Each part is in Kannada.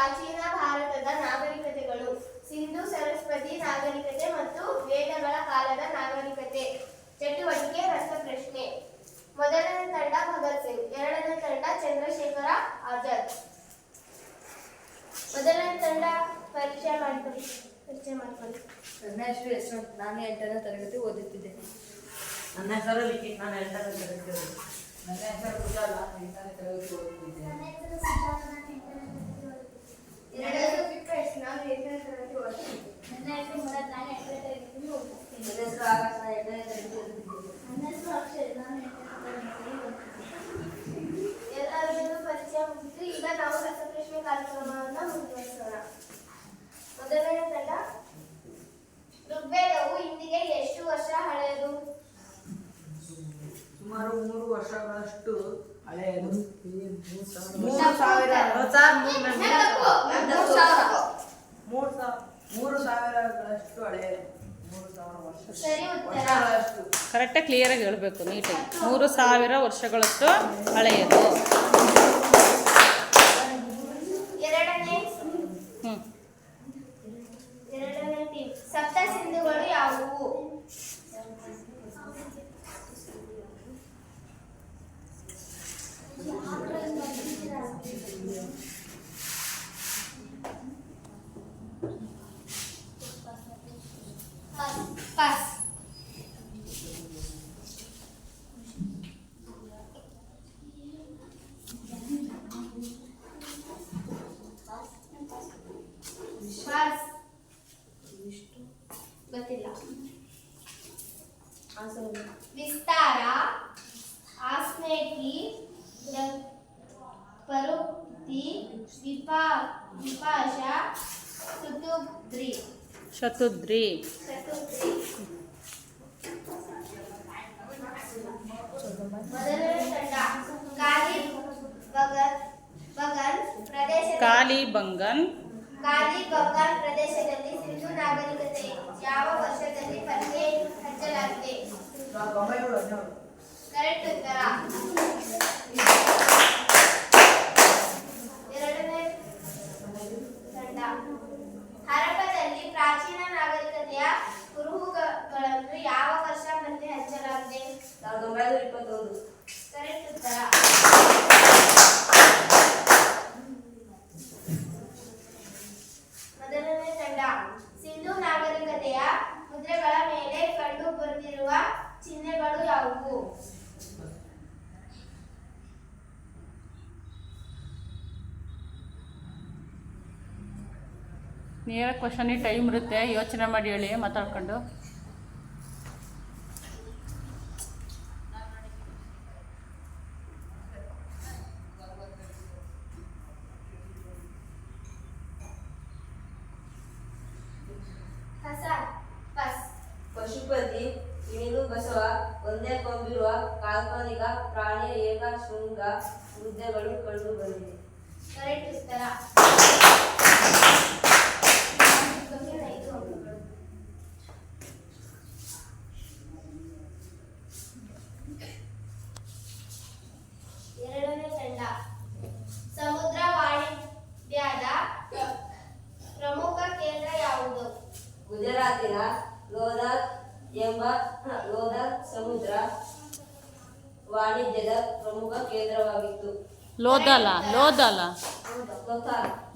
ಪ್ರಾಚೀನ ಭಾರತದ ನಾಗರಿಕತೆಗಳು. ಸಿಂಧು ಸರಸ್ವತಿ ನಾಗರಿಕತೆ ಮತ್ತು ವೇದಗಳ ಕಾಲದ ನಾಗರಿಕತೆ. ಚಟುವಟಿಕೆ ರಸಪ್ರಶ್ನೆ ಮೊದಲನೇ ತಂಡ ಭಗತ್ ಸಿಂಗ್ ಎರಡನೇ ತಂಡ ಚಂದ್ರಶೇಖರ ಆಜಾದ್. ಮೊದಲನೇ ತಂಡ ಪರಿಚಯ ಮಾಡ್ಕೊಳ್ಳಿ ಪರಿಚಯ ಮಾಡ್ಕೊಳ್ಳಿ ನನ್ನ ಹೆಸರು ಯಶವಂತ್. ನಾನು ಎಂಟನೇ ತರಗತಿ ಓದುತ್ತಿದ್ದೇನೆ. ನನ್ನ ಹೆಸರು ಲಿಖಿತ್. ನಾನು ಎಂಟನೇ ತರಗತಿ ಓದುತ್ತಿದ್ದೇನೆ. ನನ್ನ ಹೆಸರು ಕುಶಾಲ್. ನಾನು ಎಂಟನೇ ತರಗತಿ ಓದುತ್ತಿದ್ದೇನೆ. ಋಗ್ವೇದವು ಇಂದಿಗೆ ಎಷ್ಟು ವರ್ಷ ಹಳೆಯದು ಸುಮಾರು ಮೂರು ವರ್ಷಗಳಷ್ಟು ಹಳೆಯದು. ಮೂರು ಸಾವಿರ. ಮೂರು ಸಾವಿರ. ಮೂರು ಸಾವಿರ ಮೂರು ಸಾವಿರಗಳಷ್ಟು ಹಳೆಯದು. ಕರೆಕ್ಟಾಗಿ ಕ್ಲಿಯರಾಗಿ ಹೇಳಬೇಕು ನೀಟಾಗಿ ಮೂರು ಸಾವಿರ ವರ್ಷಗಳಷ್ಟು ಹಳೆಯದು. ಸಪ್ತ ಸಿಂಧುಗಳು ಯಾವುವು? ಪಾಸ್ ಪಾಸ್ ಗೊತ್ತಿಲ್ಲ ವಿಸ್ತಾರ ಆಸ್ನೇಟಿ ಪ್ರ- ಪರುಕ್ತಿ ವಿಪಾ ವಿಪಾಶ ಸುತುದ್ರಿ ಶತುದ್ರಿ ಚತುರ್ಥಿ ಮೊದಲನೇ ತಂಡ ಕಾಲಿ ಬಗನ್ ಬಗನ್ ಪ್ರದೇಶ ಕಾಲಿ ಬಂಗನ್ ಕಾಲಿ ಬಂಗಾಲ್ ಪ್ರದೇಶದಲ್ಲಿ ಸಿಂಧು ನಾಗರಿಕತೆ ಯಾವ ವರ್ಷದಲ್ಲಿ ಪತ್ತೆ ಹಚ್ಚಲಾಗಿದೆ ಸಾವಿರದ ಒಂಬೈನೂರ ಹದಿನೇಳು ಕರೆಕ್ಟ್ ಉತ್ತರ ಎರಡನೇ ತಂಡ ಹರಪ್ಪದಲ್ಲಿ ಪ್ರಾಚೀನ ನಾಗರಿಕತೆಯ ಕುರುಹುಗಳನ್ನು ಯಾವ ವರ್ಷ ಪತ್ತೆ ಹಚ್ಚಲಾಗಿದೆ ಸಾವಿರದ ಒಂಬೈನೂರ ಇಪ್ಪತ್ತೊಂದು. ಕರೆಕ್ಟ್ ಉತ್ತರ ಮೊದಲನೇ ತಂಡ ಸಿಂಧು ನಾಗರಿಕತೆಯ ಮುದ್ರೆಗಳ ಮೇಲೆ ಕಂಡು ಬಂದಿರುವ ಚಿಹ್ನೆಗಳು ಯಾವುವು ನೇರ ಕ್ವಶನಿಗೆ ಟೈಮ್ ಇರುತ್ತೆ ಯೋಚನೆ ಮಾಡಿ ಹೇಳಿ ಮಾತಾಡ್ಕೊಂಡು. ಲೋದಾಲ ಲೋದಾಲ.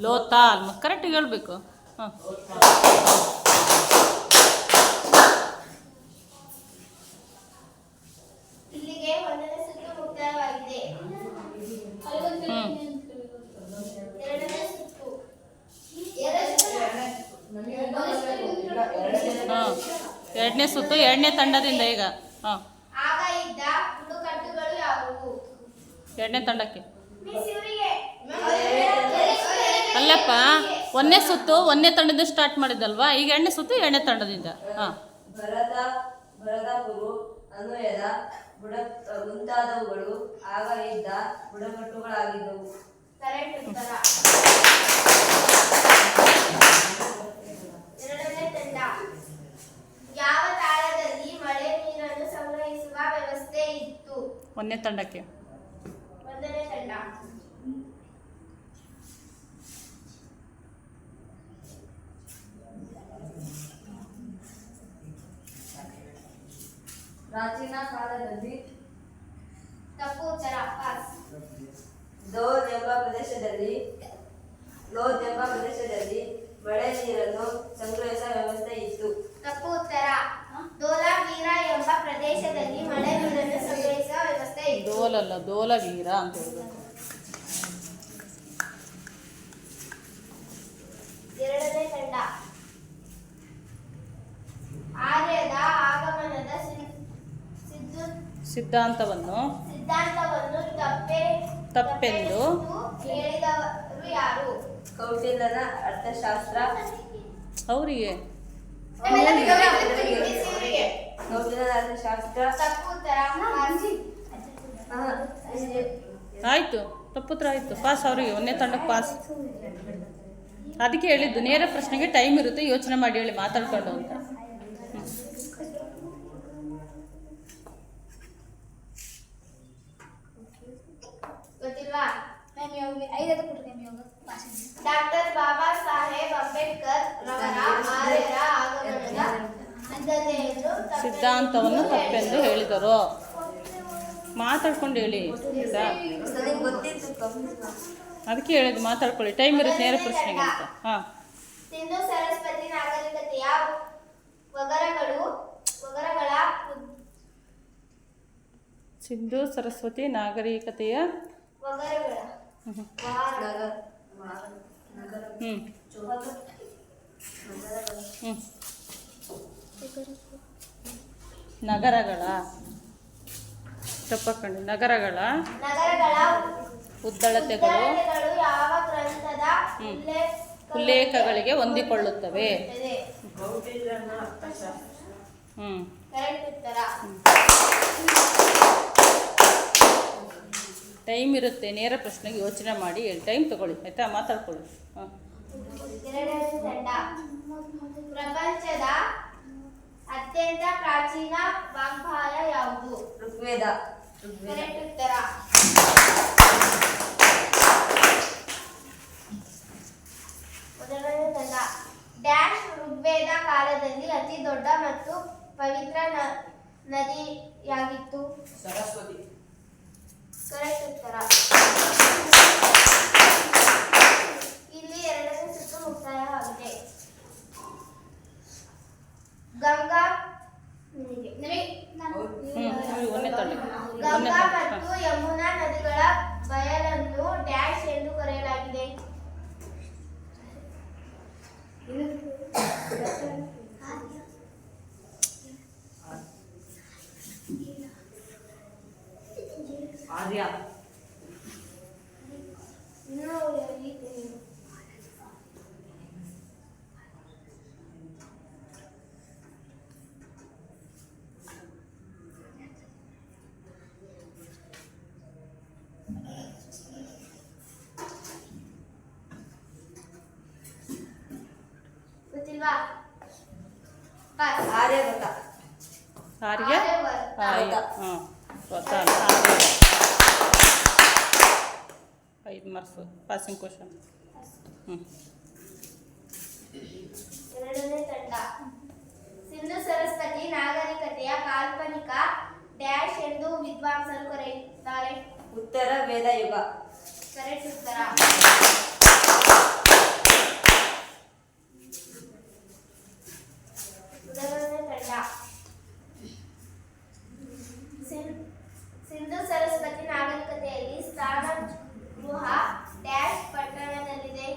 ಲೋತಾಲ್. ಕರೆಕ್ಟ್ ಹೇಳಬೇಕು. ಹಾಂ. ಎರಡನೇ ಸುತ್ತು ಎರಡನೇ ಹಾಂ. ಎರಡನೇ ಸುತ್ತು ಎರಡನೇ ತಂಡದಿಂದ ಈಗ. ಹಾಂ. ಎರಡನೇ ತಂಡಕ್ಕೆ ಮಿಸ್ ಇವರಿಗೆ ಅಲ್ಲಪ್ಪ ಒಂದನೇ ಸುತ್ತು ಒಂದನೇ ತಂಡದಿಂದ ಸ್ಟಾರ್ಟ್ ಮಾಡಿದಲ್ವಾ ಈಗ ಎಣ್ಣೆ ಸುತ್ತು ಎಣ್ಣೆ ತಂಡದಿಂದ. ಹಾಂ. ಬರದ ಅನ್ವಯದ ಬುಡ ಮುಂತಾದವುಗಳು ಆಗ ಇದ್ದ ಬುಡಕಟ್ಟುಗಳಾಗಿದ್ದವು. ಕರೆಕ್ಟ್ ಉತ್ತರ. ಎರಡನೇ ತಂಡ. ಯಾವ ತಾಳದಲ್ಲಿ ಮಳೆ ನೀರನ್ನು ಸಂಗ್ರಹಿಸುವ ವ್ಯವಸ್ಥೆ ಇತ್ತು? ಒಂದನೇ ತಂಡಕ್ಕೆ. ಒಂದನೇ ತಂಡ. ಪ್ರಾಚೀನ ಕಾಲದಲ್ಲಿ ತಪ್ಪು ಉತ್ತರ ಪಾಸ್ ದೋದ್ ಎಂಬ ಪ್ರದೇಶದಲ್ಲಿ ಲೋದ್ ಎಂಬ ಪ್ರದೇಶದಲ್ಲಿ ಮಳೆ ನೀರನ್ನು ಸಂಗ್ರಹಿಸುವ ವ್ಯವಸ್ಥೆ ಇತ್ತು. ತಪ್ಪು ಉತ್ತರ ದೋಲಾವೀರ ಎಂಬ ಪ್ರದೇಶದಲ್ಲಿ ಮಳೆ ನೀರನ್ನು ಸಂಗ್ರಹಿಸುವ ವ್ಯವಸ್ಥೆ ಇತ್ತು. ದೋಲಲ್ಲ ದೋಲವೀರ ಅಂತ ಹೇಳ್ಬೇಕು. ಎರಡನೇ ತಂಡ. ಸಿದ್ಧಾಂತವನ್ನು ಸಿದ್ಧಾಂತವನ್ನು ತಪ್ಪೆ ತಪ್ಪೆಂದು ಹೇಳಿದವರು ಯಾರು? ಕೌಟಿಲ್ಯನ ಅರ್ಥಶಾಸ್ತ್ರ. ಅವರಿಗೆ. ಕೌಟಿಲ್ಯನ ಅರ್ಥಶಾಸ್ತ್ರ. ತಪ್ಪು ಉತ್ತರ ಆ, ಆಯಿತು ತಪ್ಪುತ್ರ ಆಯಿತು. ಪಾಸ್ ಅವರಿಗೆ ಒಂದನೇ ತಂಡಕ್ಕೆ ಪಾಸ್ ಅದಕ್ಕೆ ಹೇಳಿದ್ದು ನೇರ ಪ್ರಶ್ನೆಗೆ ಟೈಮ್ ಇರುತ್ತೆ ಯೋಚನೆ ಮಾಡಿ ಹೇಳಿ ಮಾತಾಡ್ಕೊಂಡು ಅಂತ ಗೊತ್ತಿಲ್ವಾ ಡಾಕ್ಟರ್ ಬಾಬಾ ಸಾಹೇಬ್ ಅಂಬೇಡ್ಕರ್ ರವರ ಆರ್ಯರ ಆಗಮನದ ಸಿದ್ಧಾಂತವನ್ನು ತಪ್ಪೆಂದು ಹೇಳಿದರು. ಮಾತಾಡ್ಕೊಂಡು ಹೇಳಿ. ಅದಕ್ಕೆ ಹೇಳಿದ್ದು ಮಾತಾಡ್ಕೊಳ್ಳಿ. ಟೈಮ್ ಇರುತ್ತೆ ನೇರ ಪ್ರಶ್ನೆ ಅಂತ. ಹಾಂ. ಸಿಂಧು ಸರಸ್ವತಿ ನಾಗರಿಕತೆಯ ಒಗರಗಳು ಒಗರಗಳ ಸಿಂಧು ಸರಸ್ವತಿ ನಾಗರಿಕತೆಯ ಒಗರಗಳ ನಗರಗಳ. ತಪ್ಪಕೊಂಡು ನಗರಗಳ. ಉದ್ದಳತೆಗಳು. ಉಲ್ಲೇಖಗಳಿಗೆ ಹೊಂದಿಕೊಳ್ಳುತ್ತವೆ. ಹ್ಞೂ ಟೈಮ್ ಇರುತ್ತೆ ನೇರ ಪ್ರಶ್ನೆಗೆ ಯೋಚನೆ ಮಾಡಿ ಹೇಳಿ. ಟೈಮ್ ತಗೊಳ್ಳಿ ಆಯ್ತಾ? ಮಾತಾಡ್ಕೊಳ್ಳಿ. ಹಾಂ. ಪ್ರಪಂಚದ ಅತ್ಯಂತ ಪ್ರಾಚೀನ ವಾಗ್ಭಾಯ ಯಾವುದು? ಋಗ್ವೇದ. ಋಗ್ವೇದ. ಕರೆಕ್ಟ್ ಉತ್ತರ. ಮೊದಲನೇ ತಂಡ. ಡ್ಯಾಶ್ ಋಗ್ವೇದ ಕಾಲದಲ್ಲಿ ಅತಿ ದೊಡ್ಡ ಮತ್ತು ಪವಿತ್ರ ನ- ನದಿಯಾಗಿತ್ತು. ಸರಸ್ವತಿ. ಕರೆಕ್ಟ್ ಉತ್ತರ ಇಲ್ಲಿ ಎರಡನೇ ಸುತ್ತು ಮುಕ್ತಾಯವಾಗಿದೆ. ಗಂಗಾ ಗಂಗಾ ಮತ್ತು ಯಮುನಾ ನದಿಗಳ ಬಯಲನ್ನು ಡ್ಯಾಶ್ ಎಂದು ಕರೆಯಲಾಗಿದೆ. ಆರ್ಯ ಇನ್ನೂ ಇದೆ. ಗೊತ್ತಿಲ್ವಾ ಪಾಸ್. ಆರ್ಯಭಟ ಆರ್ಯ ಆರ್ಯವರ್ತ. ಆರ್ಯ ಹಾಂ ಗೊತ್ತಲ್ಲ ಆರ್ಯ ಐದು ಮಾರ್ಕ್ಸು ಪಾಸಿಂಗ್ ಕ್ವಶನ್ ಹ್ಞೂ ಎರಡನೇ ತಂಡ. ಸಿಂಧು ಸರಸ್ವತಿ ನಾಗರಿಕತೆಯ ಕಾಲ್ಪನಿಕ ಡ್ಯಾಶ್ ಎಂದು ವಿದ್ವಾಂಸರು ಕರೆಯುತ್ತಾರೆ. ಉತ್ತರ ವೇದ ಯುಗ. ಕರೆಕ್ಟ್ ಉತ್ತರ ಮೊದಲನೇ ತಂಡ ಸಿಂ- ಸಿಂಧು ಸರಸ್ವತಿ ನಾಗರಿಕತೆಯಲ್ಲಿ ಸ್ನಾನ ಗೃಹ ಡ್ಯಾಶ್ ಪಟ್ಟಣದಲ್ಲಿದೆ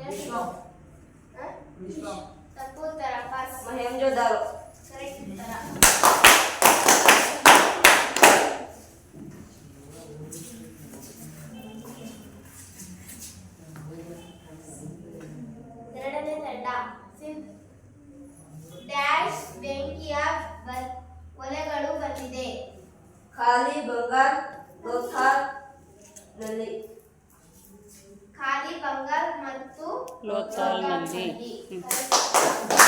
ವಿಶ್ವ ಹ? ವಿಶ್ವ ತಪ್ಪು ಉತ್ತರ ಪಾಸ್ ಮಹೇಂಜೋದಾರೋ ಕರೆಕ್ಟ್ ಉತ್ತರ ಎರಡನೇ ತಂಡ ಸಿಂ- ಡ್ಯಾಶ್ ಬೆಂಕಿಯ ಬ- ಒಲೆಗಳು ಬಂದಿದೆ ಖಾಲಿ ಬಂಗಾರ್ ಲೋಥಾರ್ನಲ್ಲಿ ಖಾಲಿ ಬಂಗಾರ್ ಮತ್ತು ಲೋಥಾಲ್ನಲ್ಲಿ. ಲೋಥಾಲ್ನಲ್ಲಿ. ಹ್ಮ್. ಕರೆಕ್ಟ್ ಉತ್ತರ.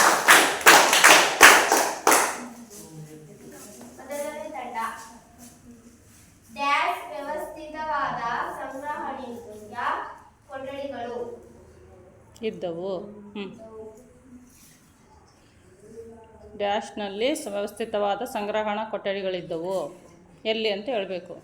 ಇದ್ದವು. ಡ್ಯಾಶ್ನಲ್ಲಿ ಸುವ್ಯವಸ್ಥಿತವಾದ ಸಂಗ್ರಹಣಾ ಕೊಠಡಿಗಳಿದ್ದವು. ಎಲ್ಲಿ ಅಂತ ಹೇಳಬೇಕು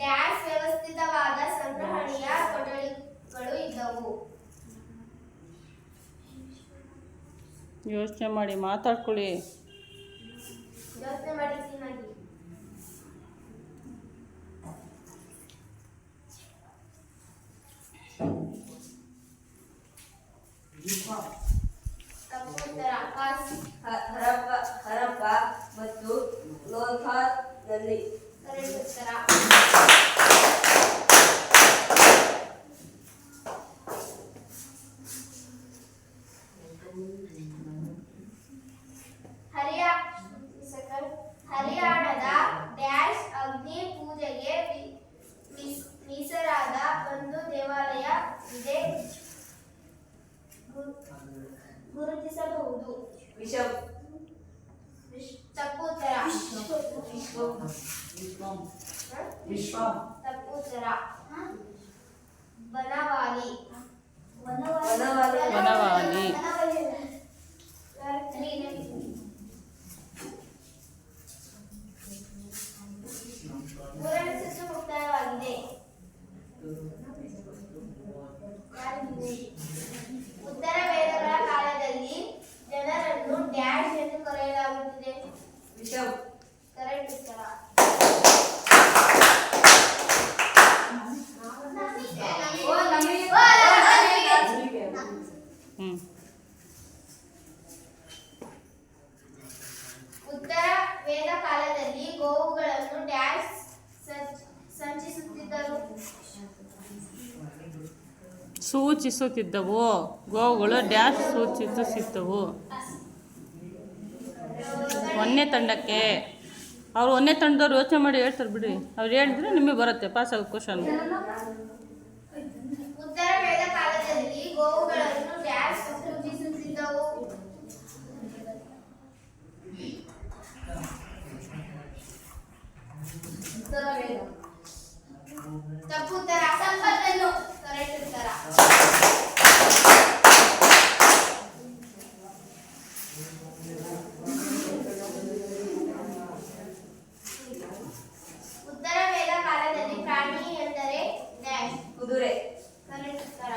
ಡ್ಯಾಶ್ ವ್ಯವಸ್ಥಿತವಾದ ಸಂಗ್ರಹಣೆಯ ಕೊಠಡಿಗಳು ಇದ್ದವು ಯೋಚನೆ ಮಾಡಿ ಮಾತಾಡ್ಕೊಳ್ಳಿ. ಹರಪ್ಪ ಹರಪ್ಪ ಮತ್ತು ಲೋಥಾರ್ನಲ್ಲಿ ಕರೆಕ್ಟ್ ಉತ್ತರ ಹರಿಯಾ second. ಹರಿಯಾಣದ ಡ್ಯಾಶ್ ಅಗ್ನಿ ಪೂಜೆಗೆ ವಿ- ಮೀಸ್- ಮೀಸಲಾದ ಒಂದು ದೇವಾಲಯ ಇದೆ ಗು- ಗುರುತಿಸಬಹುದು ವಿಷಂ ವಿಶ್- ತಪ್ಪು ಉತ್ತರ ವಿಶ್ವಂ ಹ? ತಪ್ಪು ಉತ್ತರ ಬನವಾಲಿ ವನವಾಲಿ. ವನವಾಲಿ. ಮೂರನೇ ಸುತ್ತು ಮುಕ್ತಾಯವಾಗಿದೆ ಉತ್ತರ ವೇದಗಳ ಕಾಲದಲ್ಲಿ ಜನರನ್ನು ಡ್ಯಾಶ್ ಎಂದು ಕರೆಯಲಾಗುತ್ತಿದೆ ವಿಷಂ ಕರೆಕ್ಟ್ ಉತ್ತರ ಓ ನಮಗೆ ಹ್ಞೂ ಉತ್ತರ ವೇದ ಕಾಲದಲ್ಲಿ ಗೋವುಗಳನ್ನು ಡ್ಯಾಶ್ ಸಂಚ್- ಸಂಚಿಸುತ್ತಿದ್ದರು ಸೂಚಿಸುತ್ತಿದ್ದವು ಗೋವುಗಳು ಡ್ಯಾಶ್ ಸೂಚಿಸುತ್ತಿದ್ದವು ಒಂದನೇ ತಂಡಕ್ಕೆ ಅವ್ರು ಒಂದನೇ ತಂಡದವ್ರು ಯೋಚನೆ ಮಾಡಿ ಹೇಳ್ತಾರೆ ಬಿಡಿ ಅವ್ರು ಹೇಳಿದ್ರೆ ನಿಮಗೆ ಬರುತ್ತೆ, ಪಾಸ್ ಆಗೋ ಕ್ವಶನ್ ಉತ್ತರ ವೇದ ಕಾಲದಲ್ಲಿ ಗೋವುಗಳನ್ನು ಡ್ಯಾಶ್ ಸೂಚಿಸುತ್ತಿದ್ದವು ಉತ್ತರ ವೇದ ತಪ್ಪು ಉತ್ತರ ಸಂಪತ್ತನ್ನು ಕರೆಕ್ಟ್ ಉತ್ತರ ಉತ್ತರ ವೇದ ಕಾಲದಲ್ಲಿ ಪ್ರಾಣಿ ಎಂದರೆ ಡ್ಯಾಶ್ ಕುದುರೆ ಕರೆಕ್ಟ್ ಉತ್ತರ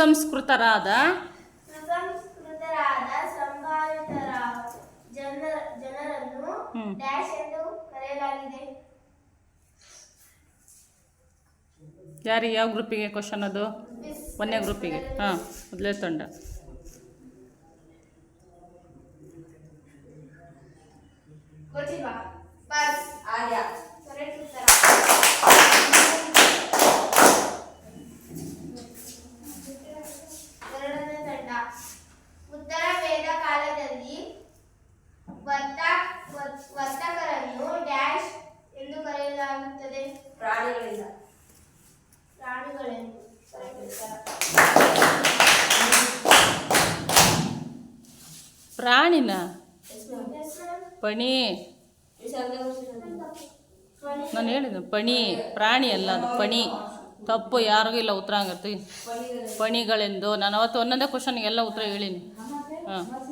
ಸುಸಂಸ್ಕೃತರಾದ ಸುಸಂಸ್ಕೃತರಾದ ಸಂಭಾವಿತರ ಜನ ಜನರನ್ನು ಡ್ಯಾಶ್ ಎಂದು ಕರೆಯಲಾಗಿದೆ. ಯಾರಿಗೆ ಯಾವ ಗ್ರೂಪಿಗೆ ಕ್ವಶನ್ ಅದು? ಒಂದೇ ಒಂದನೇ ಗ್ರೂಪಿಗೆ ಹಾಂ ಮೊದಲೇ ತಂಡ. ಗೊತ್ತಿಲ್ವಾ? ಬಸ್ ಆರ್ಯ. ಕರೆಕ್ಟ್ ಉತ್ತರ ಎರಡನೇ ತಂಡ ಉತ್ತರ ವೇದ ಕಾಲದಲ್ಲಿ ವರ್ತ ವರ್- ವರ್ತಕರನ್ನು ಡ್ಯಾಶ್ ಎಂದು ಕರೆಯಲಾಗುತ್ತದೆ. ಪ್ರಾಣಿಗಳಿಂದ. ಪ್ರಾಣಿಗಳೆಂದು ಪ್ರಾಣಿನ. ಪಣಿ. ನಾನು ಹೇಳಿದ ಪಣಿ ಪ್ರಾಣಿ ಅಲ್ಲ ಅದು ಪಣಿ. ತಪ್ಪು ಯಾರಿಗೂ ಇಲ್ಲ ಉತ್ತರ ಹಂಗರ್ತಿ ಪಣಿಗಳೆಂದು. ನಾನು ಅವತ್ತು ಒಂದೊಂದೇ ಕ್ವಶನ್ಗೆ ಎಲ್ಲ ಉತ್ತರ ಹೇಳಿನಿ. ಹಾಂ.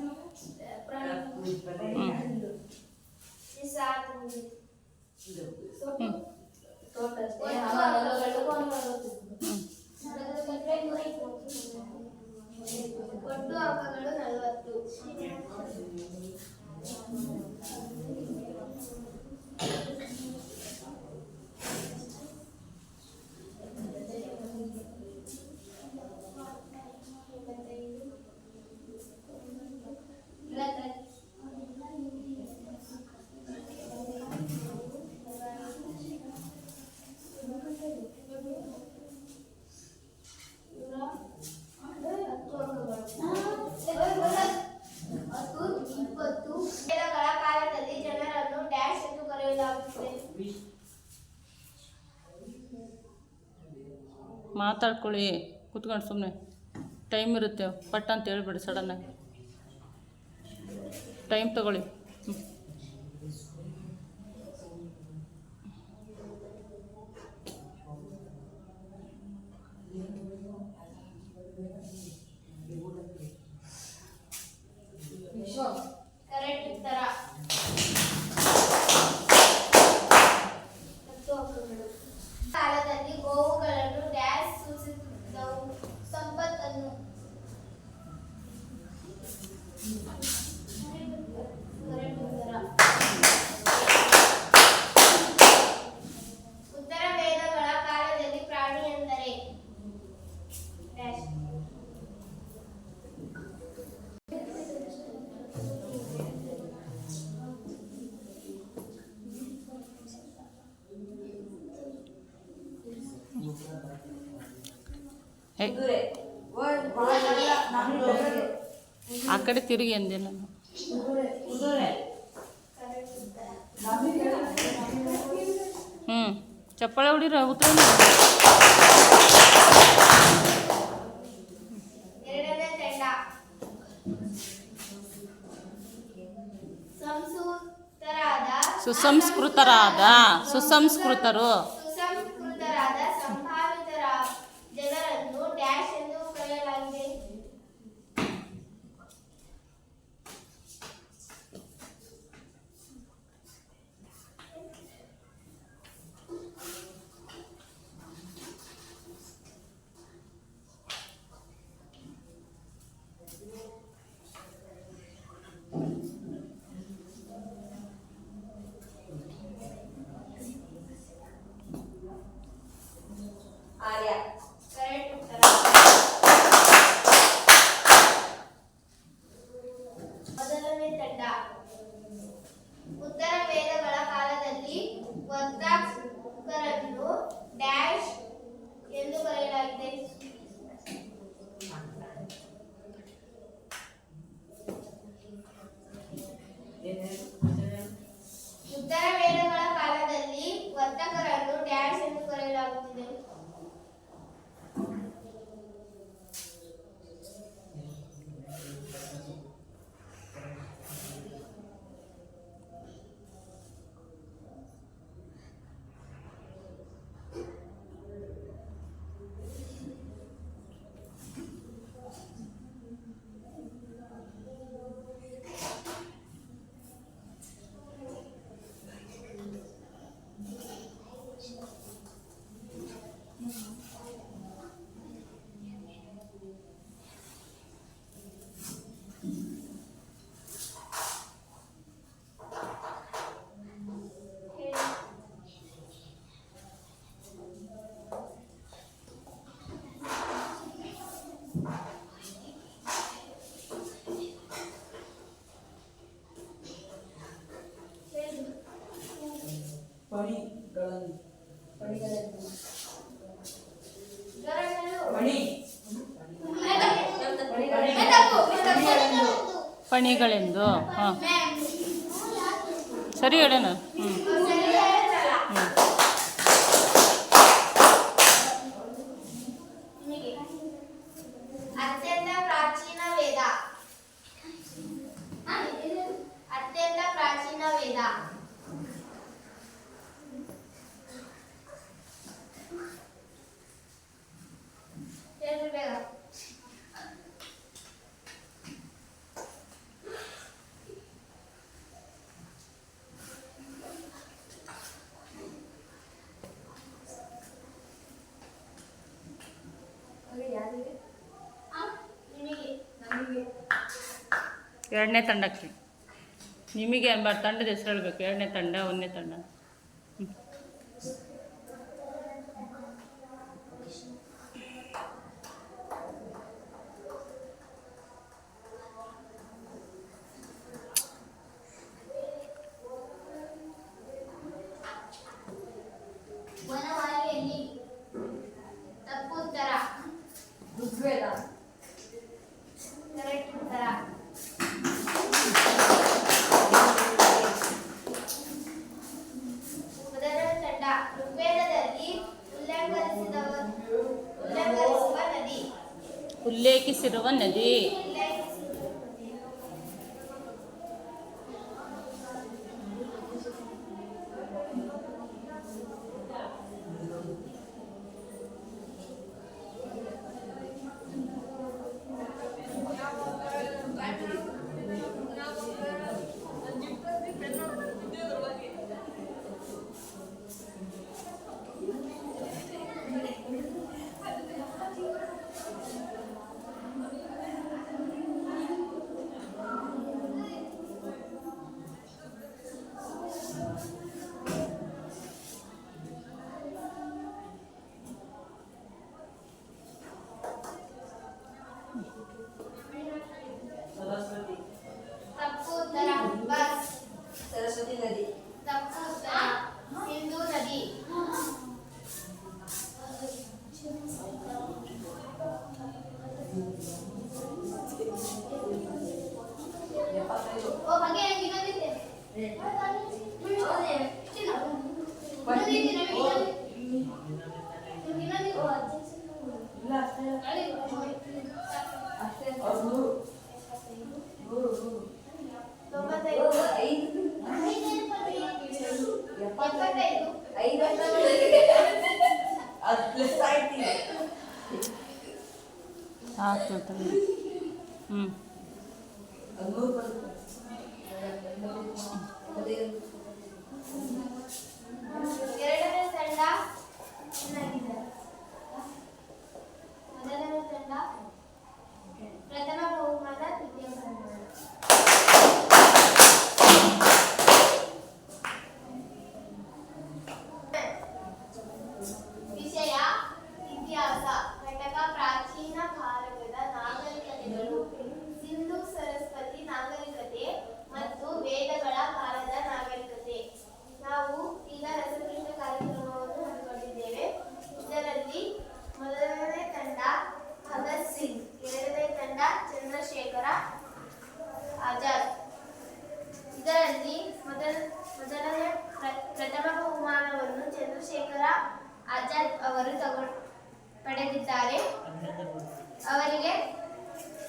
ಹ್ಞೂ ಮಾತಾಡ್ಕೊಳ್ಳಿ. ಕುತ್ಕೊಂಡು ಸುಮ್ಮನೆ ಟೈಮ್ ಇರುತ್ತೆ. ಪಟ್ ಅಂತ ಹೇಳ್ಬೇಡಿ ಸಡನ್ನಾಗಿ ಟೈಮ್ ತಗೊಳ್ಳಿ. అక్కడే తిరిగి ఏం తిన్నాను చెప్పలేవుడి రవ్వుతాను సుసంస్కృతరాదా? సుసంస్కృతరు. ಪಣಿಗಳೆಂದು ಹಾಂ. ಸರಿ ಹೇಳೋಣ ಎರಡನೇ ತಂಡಕ್ಕೆ ನಿಮಗೆ ಬರ್ ತಂಡದ ಹೆಸರು ಹೇಳಬೇಕು ಎರಡನೇ ತಂಡ ಒಂದನೇ ತಂಡ Venezuela. నది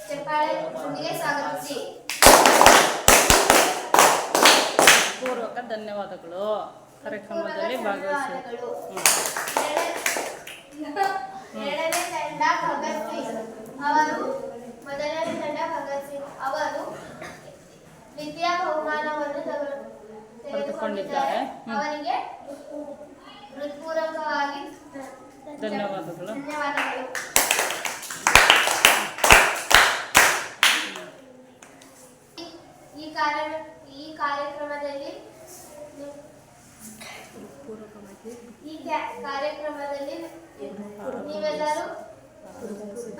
ಚಪ್ಪಾಳೆ ಜೊತೆಗೆ ಸ್ವಾಗತಿಸಿ. ಪೂರ್ವಕ ಧನ್ಯವಾದಗಳು. ಕಾರ್ಯಕ್ರಮದಲ್ಲಿ ಭಾಗವಹಿಸಿ. ಅವರು ಅವರು ವಿದ್ಯಾ ಬಹುಮಾನವನ್ನು ಅವರಿಗೆ ಹೃತ್ಪೂರ್ವಕವಾಗಿ ಧನ್ಯವಾದಗಳು. ಧನ್ಯವಾದಗಳು. ಈ ಕಾರ್ಯ ಈ ಕಾರ್ಯಕ್ರಮದಲ್ಲಿ ಈ ಕಾರ್ಯಕ್ರಮದಲ್ಲಿ ನೀವೆಲ್ಲರೂ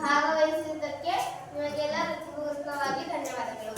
ಭಾಗವಹಿಸಿದ್ದಕ್ಕೆ ನಿಮಗೆಲ್ಲ ಹೃತ್ಪೂರ್ವಕವಾಗಿ ಧನ್ಯವಾದಗಳು.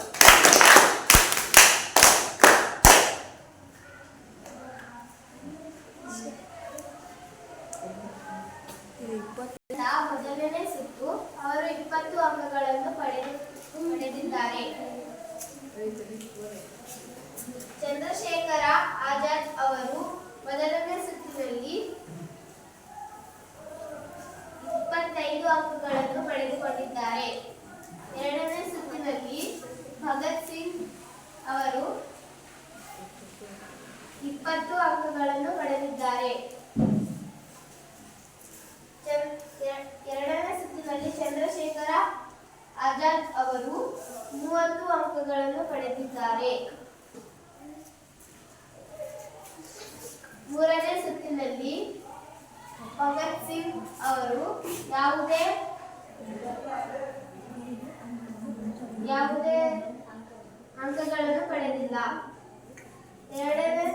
ಇಲ್ಲ ಎರಡನೇ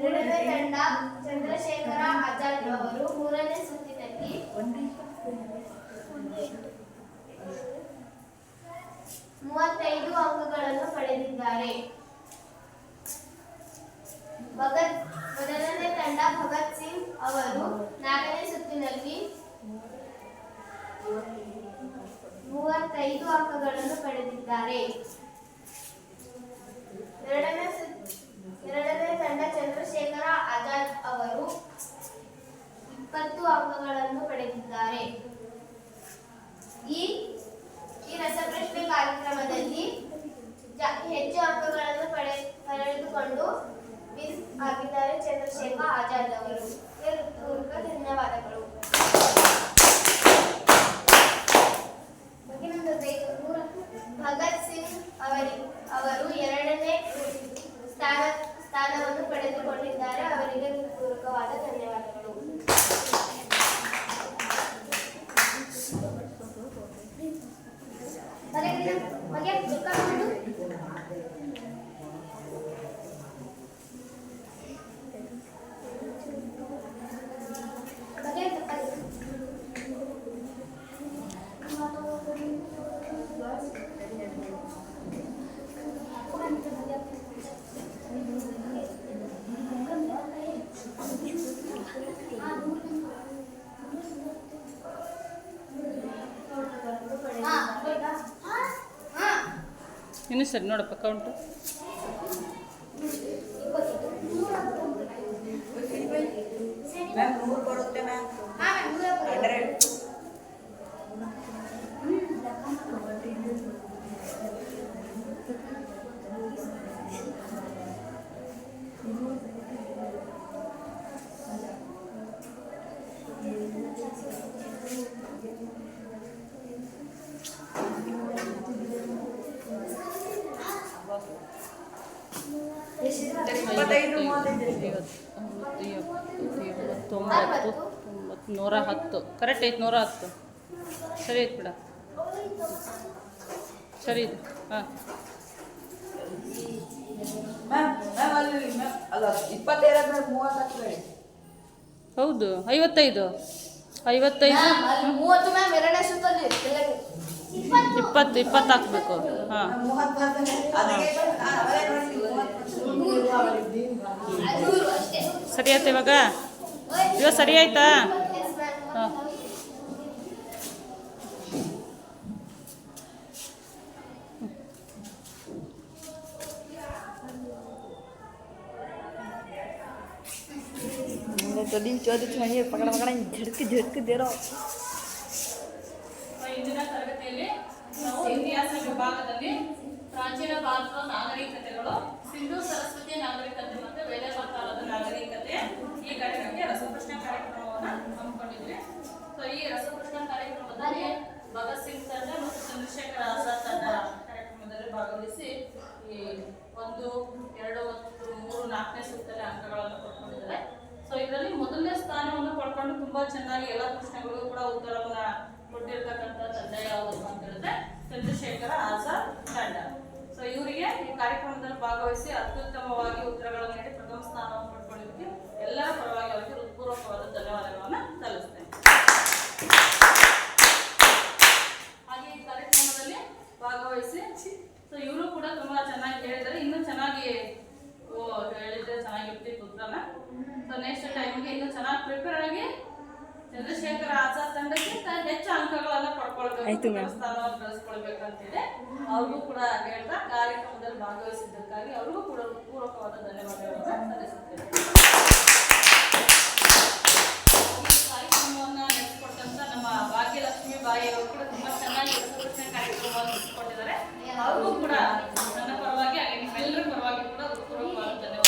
ಎರಡನೇ ತಂಡ ಚಂದ್ರಶೇಖರ ಆಜಾದ್ ಅವರು. ಮೂರನೇ ಸುತ್ತಿನಲ್ಲಿ. ಮೂವತ್ತೈದು ಅಂಕಗಳನ್ನು ಪಡೆದಿದ್ದಾರೆ. ಭಗತ್, ಮೊದಲನೇ ತಂಡ ಭಗತ್ ಸಿಂಗ್ ಅವರು. ನಾಲ್ಕನೇ ಸುತ್ತಿನಲ್ಲಿ ಮೂವತ್ತೈದು ಅಂಕಗಳನ್ನು ಪಡೆದಿದ್ದಾರೆ. ಎರಡನೇ ಎರಡನೇ ತಂಡ ಚಂದ್ರಶೇಖರ ಆಜಾದ್ ಅವರು ಇಪ್ಪತ್ತು ಅಂಕಗಳನ್ನು ಪಡೆದಿದ್ದಾರೆ. ಈ ಈ ರಸಪ್ರಶ್ನೆ ಕಾರ್ಯಕ್ರಮದಲ್ಲಿ ಹೆಚ್ಚು ಅಂಕಗಳನ್ನು ಪಡೆ, ಪಡೆದುಕೊಂಡು ವಿನ್ ಆಗಿದ್ದಾರೆ ಚಂದ್ರಶೇಖರ್ ಆಜಾದ್ ಅವರು. ಧನ್ಯವಾದಗಳು. ಸರಿ ನೋಡಪ್ಪ ಕೌಂಟು ಬರುತ್ತೆ ಮ್ಯಾಮ್ ಹಂಡ್ರೆಡ್ ಇಪ್ಪತ್ತೈದು ಮೂವತ್ತೈದು ತೊಂಬತ್ತು ತೊಂಬತ್ತು ನೂರ ಹತ್ತು ಕರೆಕ್ಟ್ ಐತೆ ನೂರ ಹತ್ತು. ಸರಿ ಐತೆ ಬಿಡ. ಸರಿ ಇದೆ ಹಾಂ. ಹೌದು ಐವತ್ತೈದು. ಐವತ್ತೈದು. ಇಪ್ಪತ್ತು ಇಪ್ಪತ್ತು ಹಾಕ್ಬೇಕು. ಹಾಂ. ಸರಿ ಆಯ್ತು ಇವಾಗ? ಇವಾಗ ಸರಿ ಆಯ್ತಾ ಎಸ್ ಮ್ಯಾಮ್ ಹಾಂ చొల్లి చోదించి మనీ పక్కన పక్కన జడుకు జడుకు దేరో ಇಂದಿನ ತರಗತಿಯಲ್ಲಿ ನಾವು ಇತಿಹಾಸ ವಿಭಾಗದಲ್ಲಿ ಪ್ರಾಚೀನ ಭಾರತದ ನಾಗರಿಕತೆಗಳು, ಸಿಂಧು ಸರಸ್ವತಿ ನಾಗರಿಕತೆ ಮತ್ತು ವೇದ ನಾಗರಿಕತೆ ಈ ಘಟಕಕ್ಕೆ ರಸಪ್ರಶ್ನೆ ಕಾರ್ಯಕ್ರಮವನ್ನು ಹಮ್ಮಿಕೊಂಡಿದ್ರೆ ಸೊ ಈ ರಸಪ್ರಶ್ನೆ ಕಾರ್ಯಕ್ರಮದಲ್ಲಿ ಭಗತ್ ಸಿಂಗ್ ತಂಡ ಮತ್ತು ಚಂದ್ರಶೇಖರ್ ಆಜಾದ್ ತಂಡ ಕಾರ್ಯಕ್ರಮದಲ್ಲಿ ಭಾಗವಹಿಸಿ ಈ ಒಂದು, ಎರಡು ಮತ್ತು ಮೂರು ನಾಲ್ಕನೇ ಸೂತ್ರದಲ್ಲಿ ಅಂಕಗಳನ್ನು ಪಡ್ಕೊಂಡಿದ್ದಾರೆ ಸೊ ಇದರಲ್ಲಿ ಮೊದಲನೇ ಸ್ಥಾನವನ್ನು ಪಡ್ಕೊಂಡು ತುಂಬಾ ಚೆನ್ನಾಗಿ ಎಲ್ಲ ಪ್ರಶ್ನೆಗಳಿಗೂ ಕೂಡ ಉತ್ತರವನ್ನ ಕೊಟ್ಟಿರ್ತಕ್ಕಂಥ ತಂದೆ ಯಾವುದು ಅಂತ ಹೇಳಿದ್ರೆ ಚಂದ್ರಶೇಖರ ಆಜಾದ್ ತಂಡ. ಸೊ ಇವರಿಗೆ ಈ ಕಾರ್ಯಕ್ರಮದಲ್ಲಿ ಭಾಗವಹಿಸಿ ಅತ್ಯುತ್ತಮವಾಗಿ ಉತ್ತರಗಳನ್ನು ನೆಕ್ಸ್ಟ್ ಟೈಮ್ಗೆ ಇನ್ನೂ ಚೆನ್ನಾಗಿ ಪ್ರಿಪೇರ್ ಆಗಿ ಚಂದ್ರಶೇಖರ ಆಜಾದ್ ತಂಡಕ್ಕಿಂತ ಹೆಚ್ಚು ಅಂಕಗಳನ್ನ ಪಡ್ಕೊಳ್ಬೇಕು. ಸ್ಥಾನವನ್ನು ಬೆಳೆಸ್ಕೊಳ್ಬೇಕಂತಿದೆ. ಅವ್ರಿಗೂ ಕೂಡ ಹೇಳ್ತಾ ಕಾರ್ಯಕ್ರಮದಲ್ಲಿ ಭಾಗವಹಿಸಿದ್ದಕ್ಕಾಗಿ ಅವ್ರಿಗೂ ಕೂಡ ಪೂರ್ವಕವಾದ ಧನ್ಯವಾದಗಳನ್ನು ಸಲ್ಲಿಸುತ್ತೇನೆ. ಕಾರ್ಯಕ್ರಮವನ್ನು ನಡೆಸಿಕೊಟ್ಟಂತ ನಮ್ಮ ಭಾಗ್ಯಲಕ್ಷ್ಮಿ ಬಾಯಿ ಅವರು ಕೂಡ ತುಂಬಾ ಚೆನ್ನಾಗಿ ಯಶಸ್ವಿನ ಕಾರ್ಯಕ್ರಮವನ್ನು ನಡೆಸಿಕೊಟ್ಟಿದ್ದಾರೆ. ಅವ್ರಿಗೂ ಕೂಡ ನನ್ನ ಪರವಾಗಿ ಹಾಗೆ ನಿಮ್ಮೆಲ್ಲರ ಪರವಾಗಿ ಕೂಡ ಪೂರ್ವಕವಾದ ಧನ್ಯವಾದ